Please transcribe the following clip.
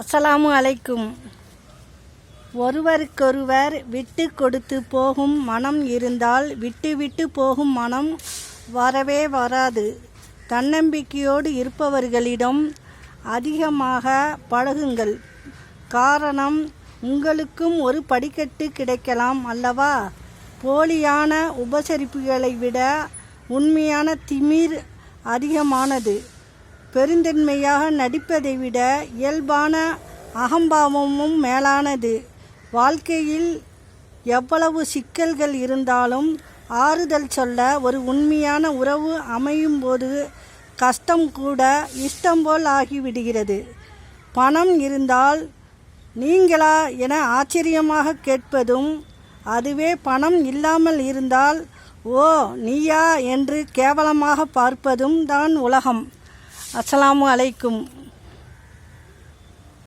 அஸ்ஸலாமு அலைக்கும். ஒருவருக்கொருவர் விட்டு கொடுத்து போகும் மனம் இருந்தால் விட்டு விட்டு போகும் மனம் வரவே வராது. தன்னம்பிக்கையோடு இருப்பவர்களிடம் அதிகமாக பழகுங்கள். காரணம் உங்களுக்கும் ஒரு படிக்கட்டு கிடைக்கலாம் அல்லவா? போலியான உபசரிப்புகளை விட உண்மையான திமிர் அதிகமானது. பெருந்தன்மையாக நடிப்பதை விட இயல்பான அகம்பாவமும் மேலானது. வாழ்க்கையில் எவ்வளவு சிக்கல்கள் இருந்தாலும் ஆறுதல் சொல்ல ஒரு உண்மையான உறவு அமையும் போது கஷ்டம் கூட இஷ்டம் போல் ஆகிவிடுகிறது. பணம் இருந்தால் நீங்களா என ஆச்சரியமாக கேட்பதும் அதுவே பணம் இல்லாமல் இருந்தால் ஓ நீயா? என்று கேவலமாக பார்ப்பதும் தான் உலகம். அஸ்ஸலாமு அலைக்கும்